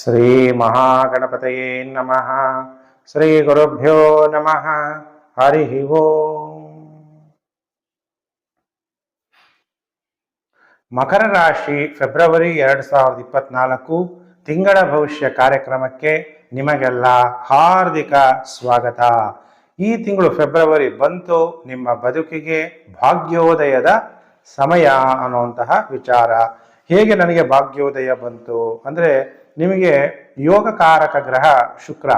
ಶ್ರೀ ಮಹಾಗಣಪತಯೇ ನಮಃ. ಶ್ರೀ ಗುರುಭ್ಯೋ ನಮಃ. ಹರಿ ಓಂ. ಮಕರ ರಾಶಿ ಫೆಬ್ರವರಿ ಎರಡು ಸಾವಿರದ ಇಪ್ಪತ್ನಾಲ್ಕು ತಿಂಗಳ ಭವಿಷ್ಯ ಕಾರ್ಯಕ್ರಮಕ್ಕೆ ನಿಮಗೆಲ್ಲ ಹಾರ್ದಿಕ ಸ್ವಾಗತ. ಈ ತಿಂಗಳು ಫೆಬ್ರವರಿ ಬಂತು ನಿಮ್ಮ ಬದುಕಿಗೆ ಭಾಗ್ಯೋದಯದ ಸಮಯ ಅನ್ನುವಂತಹ ವಿಚಾರ. ಹೇಗೆ ನನಗೆ ಭಾಗ್ಯೋದಯ ಬಂತು ಅಂದರೆ ನಿಮಗೆ ಯೋಗಕಾರಕ ಗ್ರಹ ಶುಕ್ರ.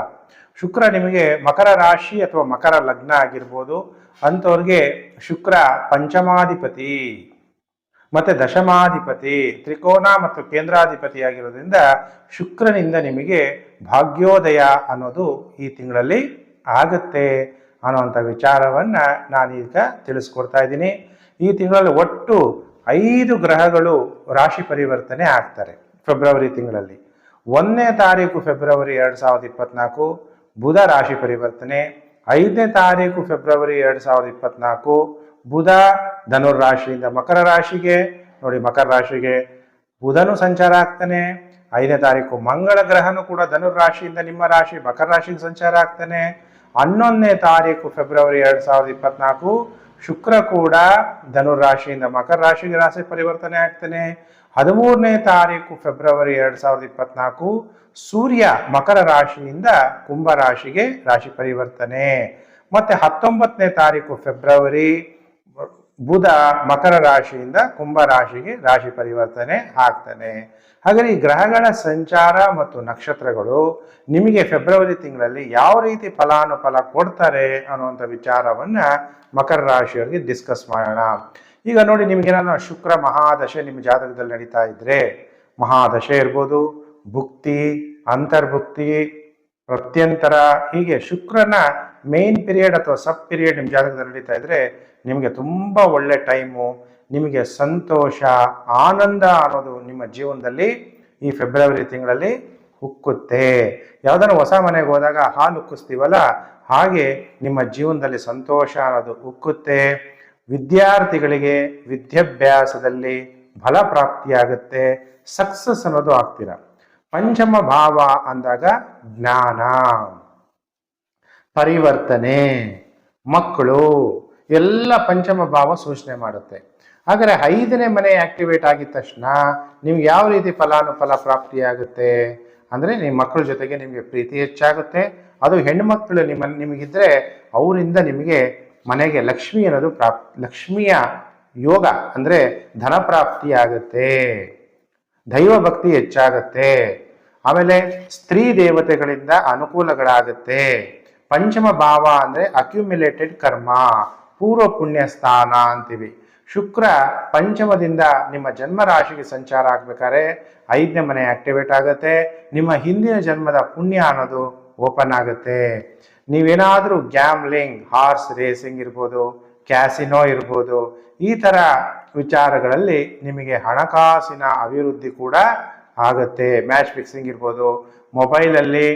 ಶುಕ್ರ ನಿಮಗೆ ಮಕರ ರಾಶಿ ಅಥವಾ ಮಕರ ಲಗ್ನ ಆಗಿರ್ಬೋದು. ಅಂಥವ್ರಿಗೆ ಶುಕ್ರ ಪಂಚಮಾಧಿಪತಿ ಮತ್ತೆ ದಶಮಾಧಿಪತಿ, ತ್ರಿಕೋನ ಮತ್ತು ಕೇಂದ್ರಾಧಿಪತಿ ಆಗಿರೋದ್ರಿಂದ ಶುಕ್ರನಿಂದ ನಿಮಗೆ ಭಾಗ್ಯೋದಯ ಅನ್ನೋದು ಈ ತಿಂಗಳಲ್ಲಿ ಆಗುತ್ತೆ ಅನ್ನುವಂಥ ವಿಚಾರವನ್ನು ನಾನೀಗ ತಿಳಿಸ್ಕೊಡ್ತಾ ಇದ್ದೀನಿ. ಈ ತಿಂಗಳಲ್ಲಿ ಒಟ್ಟು ಐದು ಗ್ರಹಗಳು ರಾಶಿ ಪರಿವರ್ತನೆ ಆಗ್ತಾರೆ ಫೆಬ್ರವರಿ ತಿಂಗಳಲ್ಲಿ. ಒಂದನೇ ತಾರೀಕು ಫೆಬ್ರವರಿ ಎರಡು ಸಾವಿರದ ಇಪ್ಪತ್ನಾಲ್ಕು, ಬುಧ ರಾಶಿ ಪರಿವರ್ತನೆ. ಐದನೇ ತಾರೀಕು ಫೆಬ್ರವರಿ ಎರಡು ಸಾವಿರದ ಇಪ್ಪತ್ನಾಲ್ಕು, ಬುಧ ಧನುರ್ ರಾಶಿಯಿಂದ ಮಕರ ರಾಶಿಗೆ. ನೋಡಿ, ಮಕರ ರಾಶಿಗೆ ಬುಧನು ಸಂಚಾರ ಆಗ್ತಾನೆ. ಐದನೇ ತಾರೀಕು ಮಂಗಳ ಗ್ರಹನು ಕೂಡ ಧನುರ್ ರಾಶಿಯಿಂದ ನಿಮ್ಮ ರಾಶಿ, ಮಕರ ರಾಶಿಗೆ ಸಂಚಾರ ಆಗ್ತಾನೆ. ಹನ್ನೊಂದನೇ ತಾರೀಕು ಫೆಬ್ರವರಿ ಎರಡು ಸಾವಿರದ ಇಪ್ಪತ್ನಾಲ್ಕು ಶುಕ್ರ ಕೂಡ ಧನುರಾಶಿಯಿಂದ ಮಕರ ರಾಶಿಗೆ ರಾಶಿ ಪರಿವರ್ತನೆ ಆಗ್ತಾನೆ. ಹದಿಮೂರನೇ ತಾರೀಕು ಫೆಬ್ರವರಿ ಎರಡು ಸಾವಿರದ ಇಪ್ಪತ್ನಾಲ್ಕು ಸೂರ್ಯ ಮಕರ ರಾಶಿಯಿಂದ ಕುಂಭ ರಾಶಿಗೆ ರಾಶಿ ಪರಿವರ್ತನೆ. ಮತ್ತೆ ಹತ್ತೊಂಬತ್ತನೇ ತಾರೀಕು ಫೆಬ್ರವರಿ ಬುಧ ಮಕರ ರಾಶಿಯಿಂದ ಕುಂಭ ರಾಶಿಗೆ ರಾಶಿ ಪರಿವರ್ತನೆ ಆಗ್ತಾನೆ. ಹಾಗಾದ್ರೆ ಈ ಗ್ರಹಗಳ ಸಂಚಾರ ಮತ್ತು ನಕ್ಷತ್ರಗಳು ನಿಮಗೆ ಫೆಬ್ರವರಿ ತಿಂಗಳಲ್ಲಿ ಯಾವ ರೀತಿ ಫಲಾನುಫಲ ಕೊಡ್ತಾರೆ ಅನ್ನುವಂಥ ವಿಚಾರವನ್ನ ಮಕರ ರಾಶಿಯವರಿಗೆ ಡಿಸ್ಕಸ್ ಮಾಡೋಣ. ಈಗ ನೋಡಿ ನಿಮಗೇನೋ ಶುಕ್ರ ಮಹಾದಶೆ ನಿಮ್ಮ ಜಾತಕದಲ್ಲಿ ನಡೀತಾ ಇದ್ರೆ ಮಹಾದಶೆ ಇರ್ಬೋದು, ಭುಕ್ತಿ, ಅಂತರ್ಭುಕ್ತಿ, ಪ್ರತ್ಯಂತರ, ಹೀಗೆ ಶುಕ್ರನ ಮೇನ್ ಪೀರಿಯಡ್ ಅಥವಾ ಸಬ್ ಪೀರಿಯಡ್ ನಿಮ್ಮ ಜಾತಕದಲ್ಲಿ ನಡೀತಾ ಇದ್ರೆ ನಿಮಗೆ ತುಂಬ ಒಳ್ಳೆ ಟೈಮು ನಿಮಗೆ ಸಂತೋಷ, ಆನಂದ ಅನ್ನೋದು ನಿಮ್ಮ ಜೀವನದಲ್ಲಿ ಈ ಫೆಬ್ರವರಿ ತಿಂಗಳಲ್ಲಿ ಉಕ್ಕುತ್ತೆ ಯಾವ್ದಾರು ಹೊಸ ಮನೆಗೆ ಹೋದಾಗ ಹಾಲು ಉಕ್ಕಿಸ್ತೀವಲ್ಲ ಹಾಗೆ ನಿಮ್ಮ ಜೀವನದಲ್ಲಿ ಸಂತೋಷ ಅನ್ನೋದು ಉಕ್ಕುತ್ತೆ ವಿದ್ಯಾರ್ಥಿಗಳಿಗೆ ವಿದ್ಯಾಭ್ಯಾಸದಲ್ಲಿ ಫಲ ಪ್ರಾಪ್ತಿಯಾಗುತ್ತೆ. ಸಕ್ಸಸ್ ಅನ್ನೋದು ಆಗ್ತೀರ. ಪಂಚಮ ಭಾವ ಅಂದಾಗ ಜ್ಞಾನ. ಪರಿವರ್ತನೆ. ಮಕ್ಕಳು ಎಲ್ಲ ಪಂಚಮ ಭಾವ ಸೂಚನೆ ಮಾಡುತ್ತೆ. ಆದರೆ ಐದನೇ ಮನೆ ಆಕ್ಟಿವೇಟ್ ಆಗಿದ ತಕ್ಷಣ ನಿಮ್ಗೆ ಯಾವ ರೀತಿ ಫಲಾನುಫಲ ಪ್ರಾಪ್ತಿಯಾಗುತ್ತೆ? ಅಂದರೆ ನಿಮ್ಮ ಮಕ್ಕಳ ಜೊತೆಗೆ ನಿಮಗೆ ಪ್ರೀತಿ ಹೆಚ್ಚಾಗುತ್ತೆ. ಅದು ಹೆಣ್ಮಕ್ಳು ನಿಮ್ಮ, ನಿಮಗಿದ್ರೆ ಅವರಿಂದ ನಿಮಗೆ ಮನೆಗೆ ಲಕ್ಷ್ಮಿ ಅನ್ನೋದು ಪ್ರಾಪ್, ಲಕ್ಷ್ಮಿಯ ಯೋಗ ಅಂದರೆ ಧನ ಪ್ರಾಪ್ತಿ ಆಗುತ್ತೆ. ದೈವ ಭಕ್ತಿ ಹೆಚ್ಚಾಗುತ್ತೆ. ಆಮೇಲೆ ಸ್ತ್ರೀ ದೇವತೆಗಳಿಂದ ಅನುಕೂಲಗಳಾಗುತ್ತೆ. ಪಂಚಮ ಭಾವ ಅಂದರೆ ಅಕ್ಯುಮಿಲೇಟೆಡ್ ಕರ್ಮ, ಪೂರ್ವ ಪುಣ್ಯ ಸ್ಥಾನ ಅಂತೀವಿ. ಶುಕ್ರ ಪಂಚಮದಿಂದ ನಿಮ್ಮ ಜನ್ಮ ರಾಶಿಗೆ ಸಂಚಾರ ಆಗ್ಬೇಕಾದ್ರೆ ಐದನೇ ಮನೆ ಆಕ್ಟಿವೇಟ್ ಆಗುತ್ತೆ. ನಿಮ್ಮ ಹಿಂದಿನ ಜನ್ಮದ ಪುಣ್ಯ ಅನ್ನೋದು ಓಪನ್ ಆಗುತ್ತೆ. ನೀವೇನಾದರೂ ಗ್ಯಾಮ್ಲಿಂಗ್ ಹಾರ್ಸ್ ರೇಸಿಂಗ್ ಇರ್ಬೋದು ಕ್ಯಾಸಿನೋ ಇರ್ಬೋದು, ಈ ಥರ ವಿಚಾರಗಳಲ್ಲಿ ನಿಮಗೆ ಹಣಕಾಸಿನ ಅಭಿವೃದ್ಧಿ ಕೂಡ ಆಗುತ್ತೆ. ಮ್ಯಾಚ್ ಫಿಕ್ಸಿಂಗ್ ಇರ್ಬೋದು ಮೊಬೈಲಲ್ಲಿ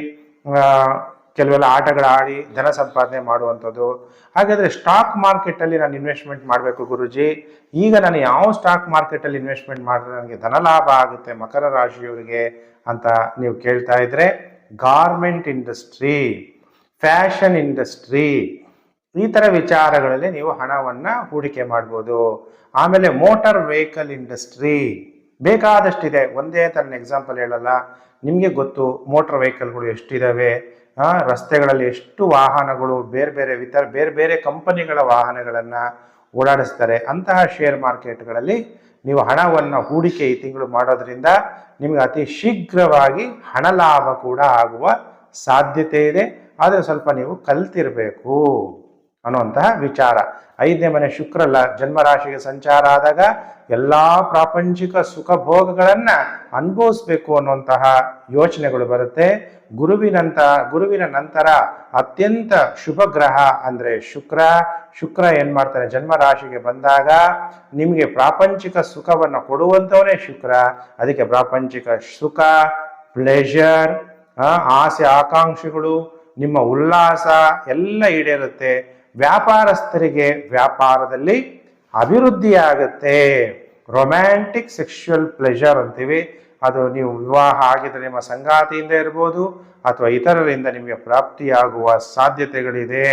ಕೆಲವೆಲ್ಲ ಆಟಗಳ ಆಡಿ ಧನ ಸಂಪಾದನೆ ಮಾಡುವಂಥದ್ದು. ಹಾಗಾದರೆ ಸ್ಟಾಕ್ ಮಾರ್ಕೆಟಲ್ಲಿ ನಾನು ಇನ್ವೆಸ್ಟ್ಮೆಂಟ್ ಮಾಡಬೇಕು ಗುರುಜಿ. ಈಗ ನಾನು ಯಾವ ಸ್ಟಾಕ್ ಮಾರ್ಕೆಟಲ್ಲಿ ಇನ್ವೆಸ್ಟ್ಮೆಂಟ್ ಮಾಡಿದ್ರೆ ನನಗೆ ಧನ ಲಾಭ ಆಗುತ್ತೆ ಮಕರ ರಾಶಿಯವರಿಗೆ ಅಂತ ನೀವು ಕೇಳ್ತಾ ಇದ್ರೆ ಗಾರ್ಮೆಂಟ್ ಇಂಡಸ್ಟ್ರಿ ಫ್ಯಾಷನ್ ಇಂಡಸ್ಟ್ರಿ ಈ ಥರ ವಿಚಾರಗಳಲ್ಲಿ ನೀವು ಹಣವನ್ನು ಹೂಡಿಕೆ ಮಾಡ್ಬೋದು. ಆಮೇಲೆ ಮೋಟಾರ್ ವೆಹಿಕಲ್ ಇಂಡಸ್ಟ್ರಿ ಬೇಕಾದಷ್ಟಿದೆ. ಒಂದೇ ಥರ ಎಕ್ಸಾಂಪಲ್ ಹೇಳಲ್ಲ. ನಿಮಗೆ ಗೊತ್ತು ಮೋಟಾರ್ ವೆಹಿಕಲ್ಗಳು ಎಷ್ಟಿದ್ದಾವೆ ರಸ್ತೆಗಳಲ್ಲಿ ಎಷ್ಟು ವಾಹನಗಳು, ಬೇರೆ ಬೇರೆ ವಿತರ ಬೇರೆ ಬೇರೆ ಕಂಪನಿಗಳ ವಾಹನಗಳನ್ನು ಓಡಾಡಿಸ್ತಾರೆ. ಅಂತಹ ಶೇರ್ ಮಾರ್ಕೆಟ್ಗಳಲ್ಲಿ ನೀವು ಹಣವನ್ನು ಹೂಡಿಕೆ ಈ ತಿಂಗಳು ಮಾಡೋದ್ರಿಂದ ನಿಮಗೆ ಅತಿ ಶೀಘ್ರವಾಗಿ ಹಣ ಲಾಭ ಕೂಡ ಆಗುವ ಸಾಧ್ಯತೆ ಇದೆ. ಆದರೆ ಸ್ವಲ್ಪ ನೀವು ಕಲ್ತಿರಬೇಕು. ಅನ್ನುವಂತಹ ವಿಚಾರ. ಐದನೇ ಮನೆ ಶುಕ್ರಲ್ಲ, ಜನ್ಮರಾಶಿಗೆ ಸಂಚಾರ ಆದಾಗ ಎಲ್ಲ ಪ್ರಾಪಂಚಿಕ ಸುಖ ಭೋಗಗಳನ್ನು ಅನುಭವಿಸ್ಬೇಕು ಅನ್ನುವಂತಹ ಯೋಚನೆಗಳು ಬರುತ್ತೆ. ಗುರುವಿನಂತ, ಗುರುವಿನ ನಂತರ ಅತ್ಯಂತ ಶುಭ ಗ್ರಹ ಅಂದರೆ ಶುಕ್ರ. ಶುಕ್ರ ಏನು ಮಾಡ್ತಾನೆ? ಜನ್ಮರಾಶಿಗೆ ಬಂದಾಗ ನಿಮಗೆ ಪ್ರಾಪಂಚಿಕ ಸುಖವನ್ನು ಕೊಡುವಂಥವನೇ ಶುಕ್ರ. ಅದಕ್ಕೆ ಪ್ರಾಪಂಚಿಕ ಸುಖ ಪ್ಲೆಷರ್ ಆಸೆ, ಆಕಾಂಕ್ಷೆಗಳು, ನಿಮ್ಮ ಉಲ್ಲಾಸ ಎಲ್ಲ ಈಡೇರುತ್ತೆ. ವ್ಯಾಪಾರಸ್ಥರಿಗೆ ವ್ಯಾಪಾರದಲ್ಲಿ ಅಭಿವೃದ್ಧಿ ಆಗುತ್ತೆ ರೊಮ್ಯಾಂಟಿಕ್ ಸೆಕ್ಷುವಲ್ ಪ್ಲೆಷರ್ ಅಂತೀವಿ. ಅದು ನೀವು ವಿವಾಹ ಆಗಿದ್ರೆ ನಿಮ್ಮ ಸಂಗಾತಿಯಿಂದ ಇರ್ಬೋದು, ಅಥವಾ ಇತರರಿಂದ ನಿಮಗೆ ಪ್ರಾಪ್ತಿಯಾಗುವ ಸಾಧ್ಯತೆಗಳಿದೆ.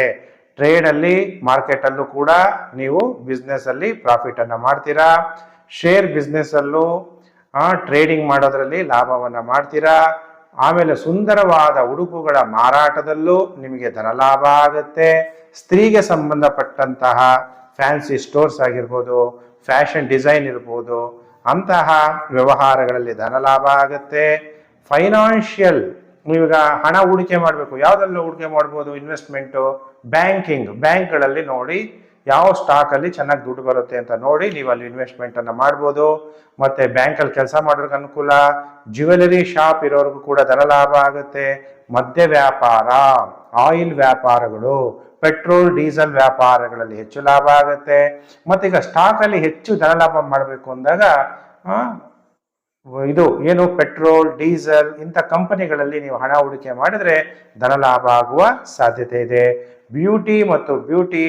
ಟ್ರೇಡಲ್ಲಿ ಮಾರ್ಕೆಟಲ್ಲೂ ಕೂಡ ನೀವು ಬಿಸ್ನೆಸ್ಸಲ್ಲಿ ಪ್ರಾಫಿಟನ್ನು ಮಾಡ್ತೀರಾ. ಶೇರ್ ಬಿಸ್ನೆಸ್ಸಲ್ಲೂ ಟ್ರೇಡಿಂಗ್ ಮಾಡೋದ್ರಲ್ಲಿ ಲಾಭವನ್ನು ಮಾಡ್ತೀರಾ. ಆಮೇಲೆ ಸುಂದರವಾದ ಉಡುಪುಗಳ ಮಾರಾಟದಲ್ಲೂ ನಿಮಗೆ ಧನಲಾಭ ಆಗುತ್ತೆ. ಸ್ತ್ರೀಗೆ ಸಂಬಂಧಪಟ್ಟಂತಹ ಫ್ಯಾನ್ಸಿ ಸ್ಟೋರ್ಸ್ ಆಗಿರ್ಬೋದು, ಫ್ಯಾಷನ್ ಡಿಸೈನ್ ಇರ್ಬೋದು, ಅಂತಹ ವ್ಯವಹಾರಗಳಲ್ಲಿ ಧನಲಾಭ ಆಗುತ್ತೆ. ಫೈನಾನ್ಷಿಯಲ್, ನೀವೀಗ ಹಣ ಹೂಡಿಕೆ ಮಾಡಬೇಕು. ಯಾವುದೆಲ್ಲ ಹೂಡಿಕೆ ಮಾಡ್ಬೋದು? Investment, banking. ಬ್ಯಾಂಕ್ಗಳಲ್ಲಿ ನೋಡಿ ಯಾವ ಸ್ಟಾಕಲ್ಲಿ ಚೆನ್ನಾಗಿ ದುಡ್ಡು ಬರುತ್ತೆ ಅಂತ ನೋಡಿ ನೀವು ಅಲ್ಲಿ ಇನ್ವೆಸ್ಟ್ಮೆಂಟನ್ನು ಮಾಡ್ಬೋದು. ಮತ್ತು ಬ್ಯಾಂಕಲ್ಲಿ ಕೆಲಸ ಮಾಡೋರ್ಗೆ ಅನುಕೂಲ ಜ್ಯುವೆಲರಿ ಶಾಪ್ ಇರೋರ್ಗೂ ಕೂಡ ಧನ ಲಾಭ ಆಗುತ್ತೆ. ಮದ್ಯ ವ್ಯಾಪಾರ ಆಯಿಲ್ ವ್ಯಾಪಾರಗಳು ಪೆಟ್ರೋಲ್ ಡೀಸೆಲ್ ವ್ಯಾಪಾರಗಳಲ್ಲಿ ಹೆಚ್ಚು ಲಾಭ ಆಗುತ್ತೆ. ಮತ್ತೀಗ ಸ್ಟಾಕಲ್ಲಿ ಹೆಚ್ಚು ಧನ ಲಾಭ ಮಾಡಬೇಕು ಅಂದಾಗ ಇದು ಏನು ಪೆಟ್ರೋಲ್ ಡೀಸೆಲ್ ಇಂಥ ಕಂಪನಿಗಳಲ್ಲಿ ನೀವು ಹಣ ಹೂಡಿಕೆ ಮಾಡಿದ್ರೆ ಧನ ಲಾಭ ಆಗುವ ಸಾಧ್ಯತೆ ಇದೆ. ಬ್ಯೂಟಿ ಮತ್ತು ಬ್ಯೂಟಿ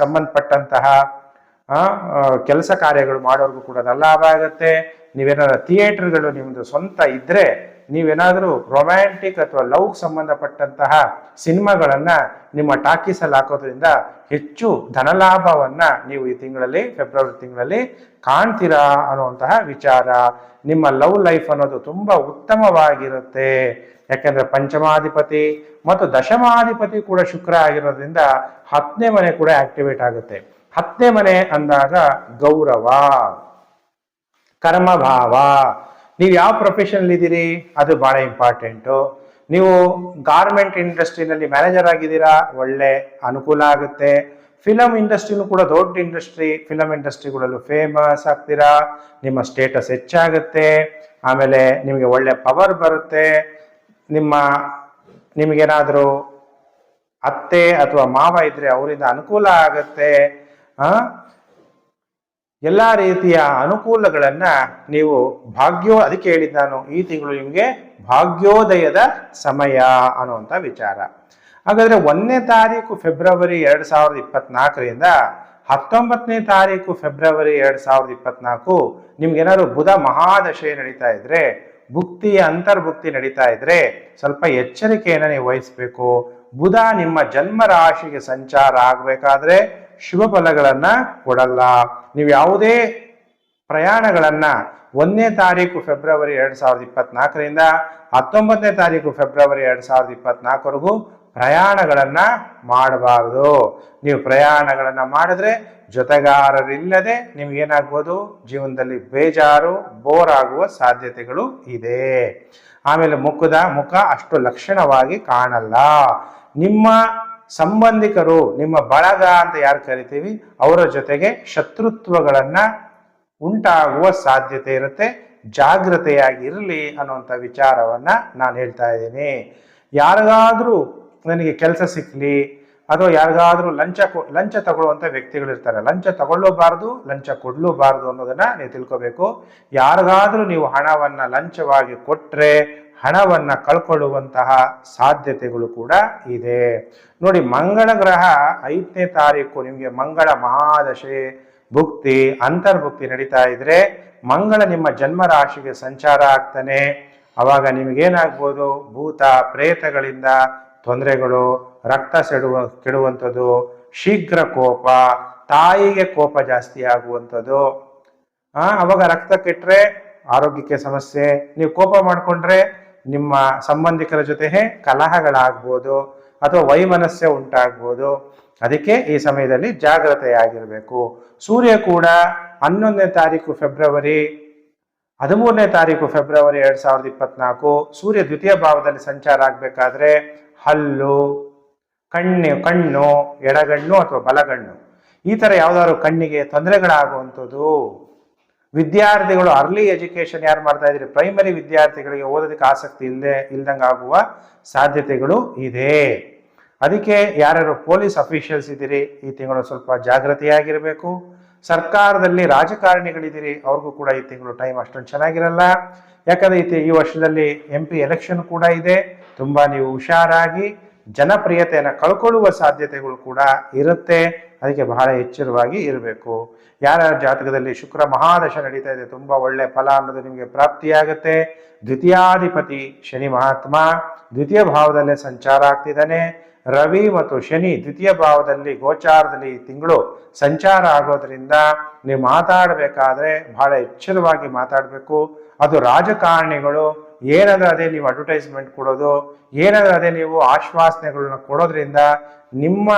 ಸಂಬಂಧಪಟ್ಟಂತಹ ಕೆಲಸ ಕಾರ್ಯಗಳು ಮಾಡೋರ್ಗೂ ಕೂಡ ಲಾಭ ಆಗುತ್ತೆ. ನೀವೇನಾದ್ರು ಥಿಯೇಟರ್ಗಳು ನಿಮ್ಮದು ಸ್ವಂತ ಇದ್ರೆ ನೀವೇನಾದರೂ ರೊಮ್ಯಾಂಟಿಕ್ ಅಥವಾ ಲವ್ ಸಂಬಂಧಪಟ್ಟಂತಹ ಸಿನಿಮಾಗಳನ್ನು ನಿಮ್ಮ ಟಾಕೀಸಲ್ಲಿ ಹಾಕೋದ್ರಿಂದ ಹೆಚ್ಚು ಧನಲಾಭವನ್ನ ನೀವು ಈ ತಿಂಗಳಲ್ಲಿ ಫೆಬ್ರವರಿ ತಿಂಗಳಲ್ಲಿ ಕಾಣ್ತೀರಾ ಅನ್ನುವಂತಹ ವಿಚಾರ. ನಿಮ್ಮ ಲವ್ ಲೈಫ್ ಅನ್ನೋದು ತುಂಬಾ ಉತ್ತಮವಾಗಿರುತ್ತೆ. ಯಾಕೆಂದ್ರೆ ಪಂಚಮಾಧಿಪತಿ ಮತ್ತು ದಶಮಾಧಿಪತಿ ಕೂಡ ಶುಕ್ರ ಆಗಿರೋದ್ರಿಂದ ಹತ್ತನೇ ಮನೆ ಕೂಡ ಆಕ್ಟಿವೇಟ್ ಆಗುತ್ತೆ. ಹತ್ತನೇ ಮನೆ ಅಂದಾಗ ಗೌರವ, ಕರ್ಮಭಾವ. ನೀವು ಯಾವ ಪ್ರೊಫೆಷನ್ ಇದ್ದೀರಿ? ಅದು ಬಹಳ ಇಂಪಾರ್ಟೆಂಟು ನೀವು ಗಾರ್ಮೆಂಟ್ ಇಂಡಸ್ಟ್ರಿನಲ್ಲಿ ಮ್ಯಾನೇಜರ್ ಆಗಿದ್ದೀರಾ? ಒಳ್ಳೆ ಅನುಕೂಲ ಆಗುತ್ತೆ. ಫಿಲಮ್ ಇಂಡಸ್ಟ್ರಿನೂ ಕೂಡ ದೊಡ್ಡ ಇಂಡಸ್ಟ್ರಿ ಫಿಲಮ್ ಇಂಡಸ್ಟ್ರಿಗಳಲ್ಲೂ ಫೇಮಸ್ ಆಗ್ತೀರಾ? ನಿಮ್ಮ ಸ್ಟೇಟಸ್ ಹೆಚ್ಚಾಗುತ್ತೆ. ಆಮೇಲೆ ನಿಮಗೆ ಒಳ್ಳೆ ಪವರ್ ಬರುತ್ತೆ. ನಿಮ್ಮ, ನಿಮಗೇನಾದರೂ ಅತ್ತೆ ಅಥವಾ ಮಾವ ಇದ್ರೆ ಅವರಿಂದ ಅನುಕೂಲ ಆಗುತ್ತೆ. ಎಲ್ಲ ರೀತಿಯ ಅನುಕೂಲಗಳನ್ನ ನೀವು ಭಾಗ್ಯೋ, ಅದಕ್ಕೆ ಹೇಳಿದ್ದು ನಾನು, ಈ ತಿಂಗಳು ನಿಮಗೆ ಭಾಗ್ಯೋದಯದ ಸಮಯ ಅನ್ನುವಂಥ ವಿಚಾರ. ಹಾಗಾದ್ರೆ ಒಂದನೇ ತಾರೀಕು ಫೆಬ್ರವರಿ ಎರಡ್ ಸಾವಿರದ ಇಪ್ಪತ್ನಾಲ್ಕರಿಂದ ಹತ್ತೊಂಬತ್ತನೇ ತಾರೀಕು ಫೆಬ್ರವರಿ ಎರಡ್ ಸಾವಿರದ ಇಪ್ಪತ್ನಾಲ್ಕು ನಿಮ್ಗೇನಾದ್ರು ಬುಧ ಮಹಾದಶೆ ನಡೀತಾ ಇದ್ರೆ, ಭುಕ್ತಿ, ಅಂತರ್ಭುಕ್ತಿ ನಡೀತಾ ಇದ್ರೆ ಸ್ವಲ್ಪ ಎಚ್ಚರಿಕೆಯನ್ನು ನೀವು ವಹಿಸ್ಬೇಕು. ಬುಧ ನಿಮ್ಮ ಜನ್ಮ ರಾಶಿಗೆ ಸಂಚಾರ ಆಗ್ಬೇಕಾದ್ರೆ ಶುಭ ಫಲಗಳನ್ನ ಕೊಡಲ್ಲ. ನೀವು ಯಾವುದೇ ಪ್ರಯಾಣಗಳನ್ನ ಒಂದನೇ ತಾರೀಕು ಫೆಬ್ರವರಿ ಎರಡ್ ಸಾವಿರದ ಇಪ್ಪತ್ನಾಲ್ಕರಿಂದ ಹತ್ತೊಂಬತ್ತನೇ ತಾರೀಕು ಫೆಬ್ರವರಿ ಎರಡ್ ಸಾವಿರದ ಇಪ್ಪತ್ನಾಲ್ಕವರೆಗೂ ಪ್ರಯಾಣಗಳನ್ನ ಮಾಡಬಾರದು. ನೀವು ಪ್ರಯಾಣಗಳನ್ನ ಮಾಡಿದ್ರೆ ಜೊತೆಗಾರರಿಲ್ಲದೆ ನಿಮ್ಗೆ ಏನಾಗ್ಬೋದು? ಜೀವನದಲ್ಲಿ ಬೇಜಾರು ಬೋರ್ ಆಗುವ ಸಾಧ್ಯತೆಗಳು ಇದೆ. ಆಮೇಲೆ ಮುಖದ ಮುಖ ಅಷ್ಟು ಲಕ್ಷಣವಾಗಿ ಕಾಣಲ್ಲ. ನಿಮ್ಮ ಸಂಬಂಧಿಕರು ನಿಮ್ಮ ಬಳಗ ಅಂತ ಯಾರು ಕರಿತೀವಿ? ಅವರ ಜೊತೆಗೆ ಶತ್ರುತ್ವಗಳನ್ನ ಉಂಟಾಗುವ ಸಾಧ್ಯತೆ ಇರುತ್ತೆ, ಜಾಗ್ರತೆಯಾಗಿ ಇರಲಿ ಅನ್ನುವಂಥ ವಿಚಾರವನ್ನ ನಾನು ಹೇಳ್ತಾ ಇದ್ದೀನಿ. ಯಾರಿಗಾದರೂ ನನಗೆ ಕೆಲಸ ಸಿಕ್ಕಲಿ ಅಥವಾ ಯಾರಿಗಾದರೂ ಲಂಚ ಲಂಚ ತಗೊಳ್ಳುವಂಥ ವ್ಯಕ್ತಿಗಳು ಇರ್ತಾರೆ. ಲಂಚ ತಗೊಳ್ಳೂಬಾರ್ದು, ಲಂಚ ಕೊಡಲೂಬಾರ್ದು ಅನ್ನೋದನ್ನ ನೀವು ತಿಳ್ಕೋಬೇಕು. ಯಾರಿಗಾದರೂ ನೀವು ಹಣವನ್ನ ಲಂಚವಾಗಿ ಕೊಟ್ರೆ ಹಣವನ್ನ ಕಳ್ಕೊಳ್ಳುವಂತಹ ಸಾಧ್ಯತೆಗಳು ಕೂಡ ಇದೆ. ನೋಡಿ, ಮಂಗಳ ಗ್ರಹ ಐದನೇ ತಾರೀಕು ನಿಮಗೆ ಮಂಗಳ ಮಹಾದಶೆ ಭುಕ್ತಿ, ಅಂತರ್ಭುಕ್ತಿ ನಡೀತಾ ಇದ್ರೆ ಮಂಗಳ ನಿಮ್ಮ ಜನ್ಮ ರಾಶಿಗೆ ಸಂಚಾರ ಆಗ್ತಾನೆ. ಅವಾಗ ನಿಮಗೇನಾಗ್ಬೋದು? ಭೂತ ಪ್ರೇತಗಳಿಂದ ತೊಂದರೆಗಳು, ರಕ್ತ ಸೆಡುವ, ಕೆಡುವಂಥದ್ದು, ಶೀಘ್ರ ಕೋಪ, ತಾಯಿಗೆ ಕೋಪ ಜಾಸ್ತಿ ಆಗುವಂಥದ್ದು. ಆ, ಅವಾಗ ರಕ್ತ ಕೆಟ್ಟರೆ ಆರೋಗ್ಯಕ್ಕೆ ಸಮಸ್ಯೆ, ನೀವು ಕೋಪ ಮಾಡಿಕೊಂಡ್ರೆ ನಿಮ್ಮ ಸಂಬಂಧಿಕರ ಜೊತೆ ಕಲಹಗಳಾಗ್ಬೋದು ಅಥವಾ ವೈಮನಸ್ಯ ಉಂಟಾಗ್ಬೋದು. ಅದಕ್ಕೆ ಈ ಸಮಯದಲ್ಲಿ ಜಾಗ್ರತೆಯಾಗಿರಬೇಕು. ಸೂರ್ಯ ಕೂಡ ಹನ್ನೊಂದನೇ ತಾರೀಕು ಫೆಬ್ರವರಿ, ಹದಿಮೂರನೇ ತಾರೀಕು ಫೆಬ್ರವರಿ ಎರಡ್ ಸಾವಿರದ ಇಪ್ಪತ್ನಾಲ್ಕು, ಸೂರ್ಯ ದ್ವಿತೀಯ ಭಾವದಲ್ಲಿ ಸಂಚಾರ ಆಗಬೇಕಾದ್ರೆ ಹಲ್ಲು, ಕಣ್ಣು ಕಣ್ಣು, ಎಡಗಣ್ಣು ಅಥವಾ ಬಲಗಣ್ಣು. ಈ ಥರ ಯಾವ್ದಾದ್ರು ಕಣ್ಣಿಗೆ ತೊಂದರೆಗಳಾಗುವಂಥದ್ದು. ವಿದ್ಯಾರ್ಥಿಗಳು ಅರ್ಲಿ ಎಜುಕೇಶನ್ ಯಾರು ಮಾಡ್ತಾ ಇದ್ರೆ? ಪ್ರೈಮರಿ ವಿದ್ಯಾರ್ಥಿಗಳಿಗೆ ಓದೋದಕ್ಕೆ ಆಸಕ್ತಿ ಇಲ್ಲದೆ ಇಲ್ದಂಗೆ ಆಗುವ ಸಾಧ್ಯತೆಗಳು ಇದೆ. ಅದಕ್ಕೆ ಯಾರ್ಯಾರು ಪೊಲೀಸ್ ಅಫಿಷಿಯಲ್ಸ್ ಇದ್ದೀರಿ? ಈ ತಿಂಗಳು ಸ್ವಲ್ಪ ಜಾಗೃತಿಯಾಗಿರಬೇಕು ಸರ್ಕಾರದಲ್ಲಿ ರಾಜಕಾರಣಿಗಳಿದ್ದೀರಿ? ಅವ್ರಿಗೂ ಕೂಡ ಈ ತಿಂಗಳು ಟೈಮ್ ಅಷ್ಟೊಂದು ಚೆನ್ನಾಗಿರಲ್ಲ. ಯಾಕಂದ್ರೆ ಈ ಈ ವರ್ಷದಲ್ಲಿ ಎಂ ಪಿ ಎಲೆಕ್ಷನ್ ಕೂಡ ಇದೆ. ತುಂಬಾ ನೀವು ಹುಷಾರಾಗಿ ಜನಪ್ರಿಯತೆಯನ್ನು ಕಳ್ಕೊಳ್ಳುವ ಸಾಧ್ಯತೆಗಳು ಕೂಡ ಇರುತ್ತೆ. ಅದಕ್ಕೆ ಬಹಳ ಎಚ್ಚರವಾಗಿ ಇರಬೇಕು. ಯಾರ ಜಾತಕದಲ್ಲಿ ಶುಕ್ರ ಮಹಾದಶ ನಡೀತಾ ಇದೆ, ತುಂಬ ಒಳ್ಳೆ ಫಲ ಅನ್ನೋದು ನಿಮಗೆ ಪ್ರಾಪ್ತಿಯಾಗುತ್ತೆ. ದ್ವಿತೀಯಾಧಿಪತಿ ಶನಿ ಮಹಾತ್ಮ, ದ್ವಿತೀಯ ಭಾವದಲ್ಲೇ ಸಂಚಾರ ಆಗ್ತಿದ್ದಾನೆ. ರವಿ ಮತ್ತು ಶನಿ ದ್ವಿತೀಯ ಭಾವದಲ್ಲಿ ಗೋಚಾರದಲ್ಲಿ ತಿಂಗಳು ಸಂಚಾರ ಆಗೋದ್ರಿಂದ ನೀವು ಮಾತಾಡಬೇಕಾದ್ರೆ ಬಹಳ ಎಚ್ಚರವಾಗಿ ಮಾತಾಡಬೇಕು. ಅದು ರಾಜಕಾರಣಿಗಳು, ಏನಾದ್ರೂ ಅದೇ ನೀವು ಅಡ್ವರ್ಟೈಸ್ಮೆಂಟ್ ಕೊಡೋದು, ಏನಾದ್ರೂ ಅದೇ ನೀವು ಆಶ್ವಾಸನೆಗಳನ್ನ ಕೊಡೋದ್ರಿಂದ ನಿಮ್ಮ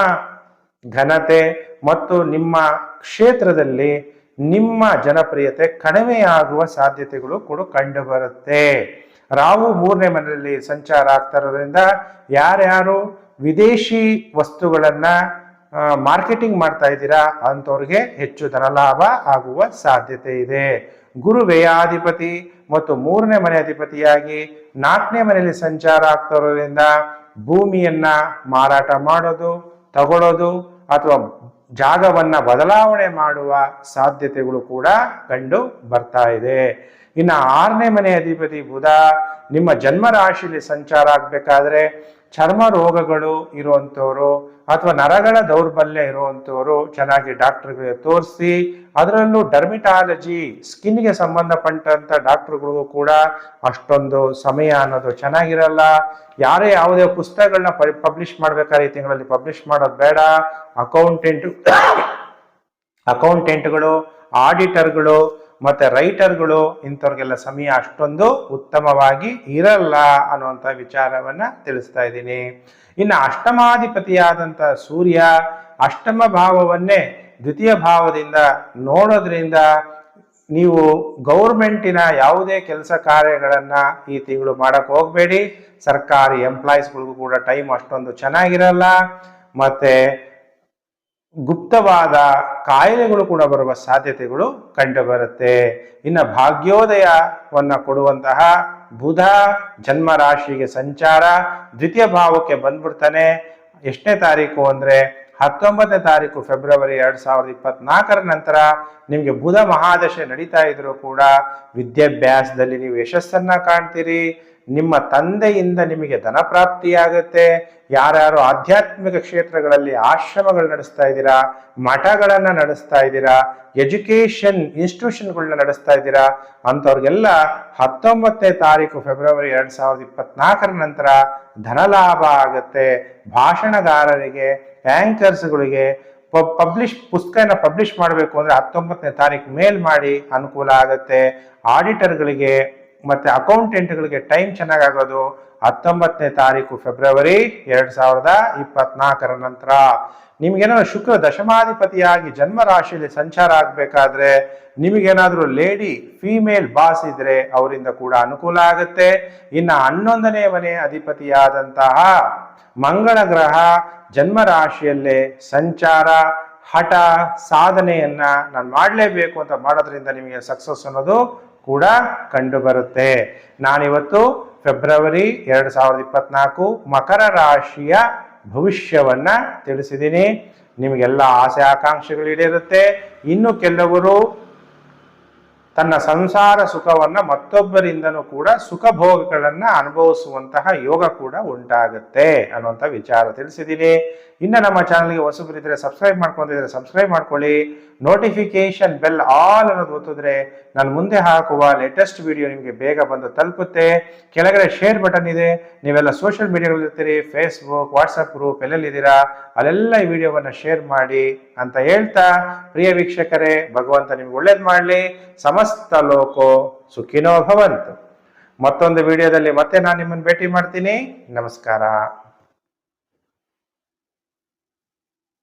ಘನತೆ ಮತ್ತು ನಿಮ್ಮ ಕ್ಷೇತ್ರದಲ್ಲಿ ನಿಮ್ಮ ಜನಪ್ರಿಯತೆ ಕಡಿಮೆಯಾಗುವ ಸಾಧ್ಯತೆಗಳು ಕೂಡ ಕಂಡುಬರುತ್ತೆ. ರಾಹು ಮೂರನೇ ಮನೆಯಲ್ಲಿ ಸಂಚಾರ ಆಗ್ತಾ ಯಾರ್ಯಾರು ವಿದೇಶಿ ವಸ್ತುಗಳನ್ನ ಮಾರ್ಕೆಟಿಂಗ್ ಮಾಡ್ತಾ ಇದ್ದೀರಾ ಅಂಥವ್ರಿಗೆ ಹೆಚ್ಚು ಧನಲಾಭ ಆಗುವ ಸಾಧ್ಯತೆ ಇದೆ. ಗುರು ವ್ಯಯಾಧಿಪತಿ ಮತ್ತು ಮೂರನೇ ಮನೆ ಅಧಿಪತಿಯಾಗಿ ನಾಲ್ಕನೇ ಮನೆಯಲ್ಲಿ ಸಂಚಾರ ಆಗ್ತಾ ಇರೋದ್ರಿಂದ ಭೂಮಿಯನ್ನ ಮಾರಾಟ ಮಾಡೋದು ತಗೊಳ್ಳೋದು ಅಥವಾ ಜಾಗವನ್ನ ಬದಲಾವಣೆ ಮಾಡುವ ಸಾಧ್ಯತೆಗಳು ಕೂಡ ಕಂಡು ಬರ್ತಾ ಇದೆ. ಇನ್ನು ಆರನೇ ಮನೆ ಅಧಿಪತಿ ಬುಧ ನಿಮ್ಮ ಜನ್ಮ ರಾಶಿಲಿ ಸಂಚಾರ ಆಗ್ಬೇಕಾದ್ರೆ ಚರ್ಮ ರೋಗಗಳು ಇರುವಂಥವ್ರು ಅಥವಾ ನರಗಳ ದೌರ್ಬಲ್ಯ ಇರುವಂಥವ್ರು ಚೆನ್ನಾಗಿ ಡಾಕ್ಟರ್ಗಳಿಗೆ ತೋರಿಸಿ, ಅದರಲ್ಲೂ ಡರ್ಮಿಟಾಲಜಿ, ಸ್ಕಿನ್ಗೆ ಸಂಬಂಧಪಟ್ಟಂತ ಡಾಕ್ಟರ್ಗಳಿಗೂ ಕೂಡ ಅಷ್ಟೊಂದು ಸಮಯ ಅನ್ನೋದು ಚೆನ್ನಾಗಿರಲ್ಲ. ಯಾರೇ ಯಾವುದೇ ಪುಸ್ತಕಗಳನ್ನ ಪಬ್ಲಿಷ್ ಮಾಡ್ಬೇಕಾದ್ರೆ ಈ ತಿಂಗಳಲ್ಲಿ ಪಬ್ಲಿಷ್ ಮಾಡೋದು ಬೇಡ. ಅಕೌಂಟೆಂಟ್, ಅಕೌಂಟೆಂಟ್ಗಳು, ಆಡಿಟರ್ಗಳು ಮತ್ತೆ ರೈಟರ್ಗಳು ಇಂಥವ್ರಿಗೆಲ್ಲ ಸಮಯ ಅಷ್ಟೊಂದು ಉತ್ತಮವಾಗಿ ಇರಲ್ಲ ಅನ್ನುವಂಥ ವಿಚಾರವನ್ನ ತಿಳಿಸ್ತಾ ಇದ್ದೀನಿ. ಇನ್ನು ಅಷ್ಟಮಾಧಿಪತಿಯಾದಂಥ ಸೂರ್ಯ ಅಷ್ಟಮ ಭಾವವನ್ನೇ ದ್ವಿತೀಯ ಭಾವದಿಂದ ನೋಡೋದ್ರಿಂದ ನೀವು ಗೌರ್ಮೆಂಟಿನ ಯಾವುದೇ ಕೆಲಸ ಕಾರ್ಯಗಳನ್ನ ಈ ತಿಂಗಳು ಮಾಡಕ್ ಹೋಗಬೇಡಿ. ಸರ್ಕಾರಿ ಎಂಪ್ಲಾಯೀಸ್ಗಳಿಗೂ ಕೂಡ ಟೈಮ್ ಅಷ್ಟೊಂದು ಚೆನ್ನಾಗಿರಲ್ಲ. ಮತ್ತೆ ಗುಪ್ತವಾದ ಕಾಯಿಲೆಗಳು ಕೂಡ ಬರುವ ಸಾಧ್ಯತೆಗಳು ಕಂಡುಬರುತ್ತೆ. ಇನ್ನು ಭಾಗ್ಯೋದಯವನ್ನು ಕೊಡುವಂತಹ ಬುಧ ಜನ್ಮ ರಾಶಿಗೆ ಸಂಚಾರ ದ್ವಿತೀಯ ಭಾವಕ್ಕೆ ಬಂದ್ಬಿಡ್ತಾನೆ. ಎಷ್ಟನೇ ತಾರೀಕು ಅಂದರೆ ಹತ್ತೊಂಬತ್ತನೇ ತಾರೀಕು ಫೆಬ್ರವರಿ ಎರಡು ಸಾವಿರದ ಇಪ್ಪತ್ನಾಲ್ಕರ ನಂತರ ನಿಮಗೆ ಬುಧ ಮಹಾದಶೆ ನಡೀತಾ ಇದ್ರೂ ಕೂಡ ವಿದ್ಯಾಭ್ಯಾಸದಲ್ಲಿ ನೀವು ಯಶಸ್ಸನ್ನು ಕಾಣ್ತೀರಿ. ನಿಮ್ಮ ತಂದೆಯಿಂದ ನಿಮಗೆ ಧನ ಪ್ರಾಪ್ತಿಯಾಗುತ್ತೆ ಯಾರ್ಯಾರು ಆಧ್ಯಾತ್ಮಿಕ ಕ್ಷೇತ್ರಗಳಲ್ಲಿ ಆಶ್ರಮಗಳು ನಡೆಸ್ತಾ ಇದ್ದೀರಾ, ಮಠಗಳನ್ನು ನಡೆಸ್ತಾ ಇದ್ದೀರಾ ಎಜುಕೇಶನ್ ಇನ್ಸ್ಟಿಟ್ಯೂಷನ್ಗಳನ್ನ ನಡೆಸ್ತಾ ಇದ್ದೀರಾ, ಅಂಥವ್ರಿಗೆಲ್ಲ ಹತ್ತೊಂಬತ್ತನೇ ತಾರೀಕು ಫೆಬ್ರವರಿ ಎರಡು ಸಾವಿರದ ಇಪ್ಪತ್ನಾಲ್ಕರ ನಂತರ ಧನಲಾಭ ಆಗುತ್ತೆ. ಭಾಷಣಗಾರರಿಗೆ ಆಂಕರ್ಸ್ಗಳಿಗೆ ಪಬ್ಲಿಷ್ ಪುಸ್ತಕನ ಪಬ್ಲಿಷ್ ಮಾಡಬೇಕು ಅಂದ್ರೆ ಹತ್ತೊಂಬತ್ತನೇ ತಾರೀಕು ಮೇಲ್ ಮಾಡಿ ಅನುಕೂಲ ಆಗುತ್ತೆ. ಆಡಿಟರ್ಗಳಿಗೆ ಮತ್ತೆ ಅಕೌಂಟೆಂಟ್ಗಳಿಗೆ ಟೈಮ್ ಚೆನ್ನಾಗಾಗೋದು ಹತ್ತೊಂಬತ್ತನೇ ತಾರೀಕು ಫೆಬ್ರವರಿ ಎರಡ್ ಸಾವಿರದ ಇಪ್ಪತ್ನಾಲ್ಕರ ನಂತರ. ನಿಮ್ಗೇನಾದ್ರು ಶುಕ್ರ ದಶಮಾಧಿಪತಿಯಾಗಿ ಜನ್ಮ ರಾಶಿಯಲ್ಲಿ ಸಂಚಾರ ಆಗ್ಬೇಕಾದ್ರೆ ನಿಮಗೇನಾದರೂ ಲೇಡಿ, ಫೀಮೇಲ್ ಬಾಸ್ ಇದ್ರೆ ಅವರಿಂದ ಕೂಡ ಅನುಕೂಲ ಆಗುತ್ತೆ. ಇನ್ನು ಹನ್ನೊಂದನೇ ಮನೆ ಅಧಿಪತಿಯಾದಂತಹ ಮಂಗಳ ಗ್ರಹ ಜನ್ಮ ರಾಶಿಯಲ್ಲೇ ಸಂಚಾರ, ಹಠ, ಸಾಧನೆಯನ್ನ ನಾನು ಮಾಡಲೇಬೇಕು ಅಂತ ಮಾಡೋದ್ರಿಂದ ನಿಮಗೆ ಸಕ್ಸಸ್ ಅನ್ನೋದು ಕೂಡ ಕಂಡುಬರುತ್ತೆ. ನಾನಿವತ್ತು ಫೆಬ್ರವರಿ ಎರಡು ಸಾವಿರದ ಇಪ್ಪತ್ನಾಲ್ಕು ಮಕರ ರಾಶಿಯ ಭವಿಷ್ಯವನ್ನ ತಿಳಿಸಿದ್ದೀನಿ. ನಿಮಗೆಲ್ಲ ಆಸೆ ಆಕಾಂಕ್ಷೆಗಳು ಈಡೇರುತ್ತೆ. ಇನ್ನು ಕೆಲವರು ತನ್ನ ಸಂಸಾರ ಸುಖವನ್ನ ಮತ್ತೊಬ್ಬರಿಂದನೂ ಕೂಡ ಸುಖ ಭೋಗಗಳನ್ನ ಅನುಭವಿಸುವಂತಹ ಯೋಗ ಕೂಡ ಉಂಟಾಗುತ್ತೆ ಅನ್ನುವಂಥ ವಿಚಾರ ತಿಳಿಸಿದ್ದೀನಿ. ಇನ್ನು ನಮ್ಮ ಚಾನಲ್ಗೆ ಹೊಸಬರಿದ್ರೆ ಸಬ್ಸ್ಕ್ರೈಬ್ ಮಾಡ್ಕೊಂಡಿದ್ರೆ ಸಬ್ಸ್ಕ್ರೈಬ್ ಮಾಡ್ಕೊಳ್ಳಿ. ನೋಟಿಫಿಕೇಶನ್ ಬೆಲ್ ಆಲ್ ಅನ್ನೋದು ಗೊತ್ತಿದ್ರೆ ನಾನು ಮುಂದೆ ಹಾಕುವ ಲೇಟೆಸ್ಟ್ ವಿಡಿಯೋ ನಿಮಗೆ ಬೇಗ ಬಂದು ತಲುಪುತ್ತೆ. ಕೆಳಗಡೆ ಶೇರ್ ಬಟನ್ ಇದೆ. ನೀವೆಲ್ಲ ಸೋಷಿಯಲ್ ಮೀಡಿಯಾಗಳಲ್ಲಿರ್ತೀರಿ ಫೇಸ್ಬುಕ್ ವಾಟ್ಸಪ್ ಗ್ರೂಪ್ ಎಲ್ಲೆಲ್ಲಿದ್ದೀರಾ ಅಲ್ಲೆಲ್ಲ ಈ ವಿಡಿಯೋವನ್ನು ಶೇರ್ ಮಾಡಿ ಅಂತ ಹೇಳ್ತಾ. ಪ್ರಿಯ ವೀಕ್ಷಕರೇ, ಭಗವಂತ ನಿಮ್ಗೆ ಒಳ್ಳೇದು ಮಾಡಲಿ. ಸಮಸ್ತ ಲೋಕೋ ಸುಖಿನೋ ಭವಂತು. ಮತ್ತೊಂದು ವಿಡಿಯೋದಲ್ಲಿ ಮತ್ತೆ ನಾನು ನಿಮ್ಮನ್ನು ಭೇಟಿ ಮಾಡ್ತೀನಿ. ನಮಸ್ಕಾರ.